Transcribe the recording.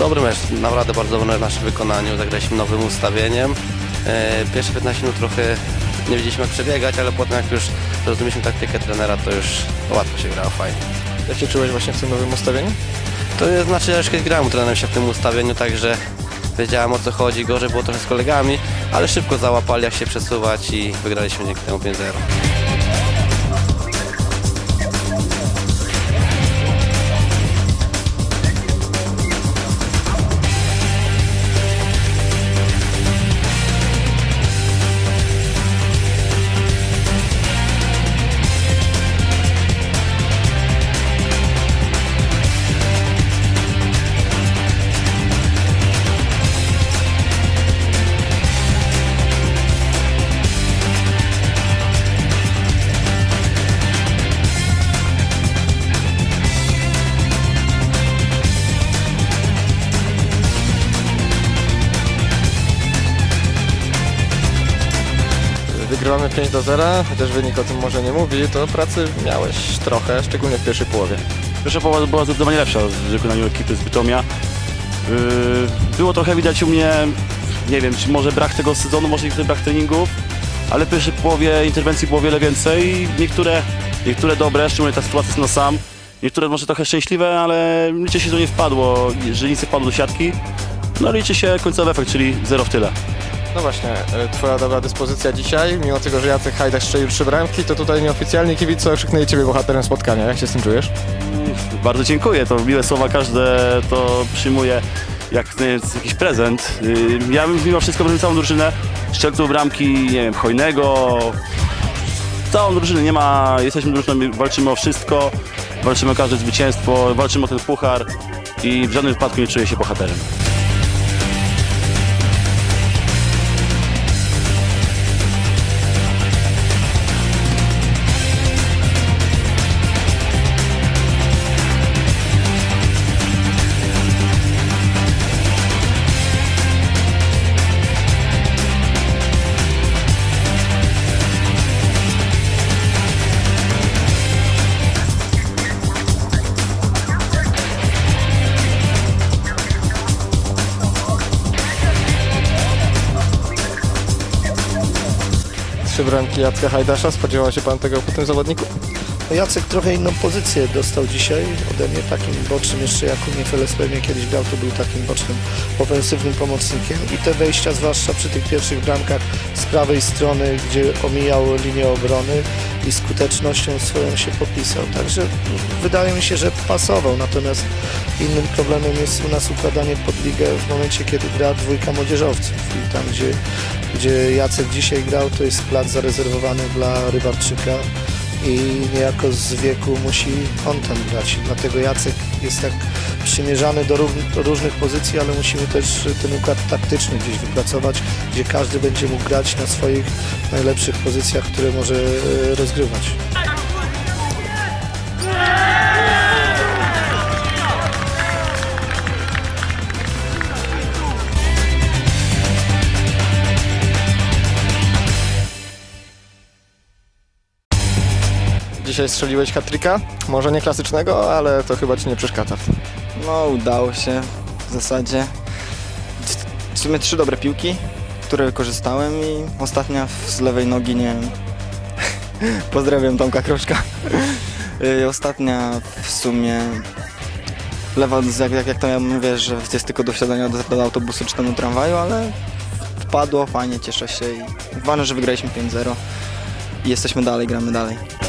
dobry mecz, naprawdę bardzo dobry w naszym wykonaniu. Zagraliśmy nowym ustawieniem. E, Pierwsze 15 minut trochę nie wiedzieliśmy jak przebiegać, ale potem jak już zrozumieliśmy taktykę trenera, to już łatwo się grało, fajnie. Jak się czułeś właśnie w tym nowym ustawieniu? To jest, znaczy, ja już kiedyś grałem u trenera się w tym ustawieniu, także wiedziałem o co chodzi. Gorzej było trochę z kolegami, ale szybko załapali jak się przesuwać i wygraliśmy dzięki temu 5-0. Wygrywamy 5 do 0, chociaż wynik o tym może nie mówi, to pracy miałeś trochę, szczególnie w pierwszej połowie. Pierwsza połowa była zdecydowanie lepsza w wykonaniu ekipy z Bytomia. Yy, Było trochę widać u mnie, nie wiem, czy może brak tego sezonu, może niektóry brak treningów, ale w pierwszej połowie interwencji było wiele więcej. Niektóre, niektóre dobre, szczególnie ta sytuacja z na sam. Niektóre może trochę szczęśliwe, ale liczy się, że nie wpadło, że nic nie wpadło do siatki. No liczy się końcowy efekt, czyli zero w tyle. No właśnie, e, twoja dobra dyspozycja dzisiaj, mimo tego, że Jacek Hajdach strzelił trzy bramki, to tutaj nieoficjalnie kibice okrzyknęli ciebie bohaterem spotkania. Jak się z tym czujesz? Bardzo dziękuję, to miłe słowa, każde to przyjmuje jak jakiś prezent. Yy, Ja bym mimo wszystko bym całą drużynę, strzelców bramki, nie wiem, hojnego, całą drużynę, nie ma, jesteśmy drużyną, walczymy o wszystko, walczymy o każde zwycięstwo, walczymy o ten puchar i w żadnym wypadku nie czuję się bohaterem. Trzy bramki Jacka Hajdasza, spodziewał się pan tego po tym zawodniku? No Jacek trochę inną pozycję dostał dzisiaj ode mnie, takim bocznym, jeszcze jak u mnie Feles pewnie kiedyś grał, to był takim bocznym, ofensywnym pomocnikiem. I te wejścia, zwłaszcza przy tych pierwszych bramkach z prawej strony, gdzie omijał linię obrony i skutecznością swoją się popisał, także wydaje mi się, że pasował, natomiast innym problemem jest u nas układanie pod ligę w momencie, kiedy gra dwójka młodzieżowców. I tam, gdzie, gdzie Jacek dzisiaj grał, to jest plac zarezerwowany dla Rybarczyka, i niejako z wieku musi on tam grać. Dlatego Jacek jest tak przymierzany do do różnych pozycji, ale musimy też ten układ taktyczny gdzieś wypracować, gdzie każdy będzie mógł grać na swoich najlepszych pozycjach, które może e, rozgrywać. Dzisiaj strzeliłeś hat-tricka, może nie klasycznego, ale to chyba ci nie przeszkadza. No, udało się w zasadzie. W sumie trzy dobre piłki, które wykorzystałem i ostatnia z lewej nogi, nie wiem. Pozdrawiam Tomka Kroczka. Y, ostatnia w sumie lewa, jak, jak, jak to ja mówię, że jest tylko do wsiadania do, do autobusu czy tam do tramwaju, ale wpadło, fajnie, cieszę się i ważne, że wygraliśmy 5-0 i jesteśmy dalej, gramy dalej.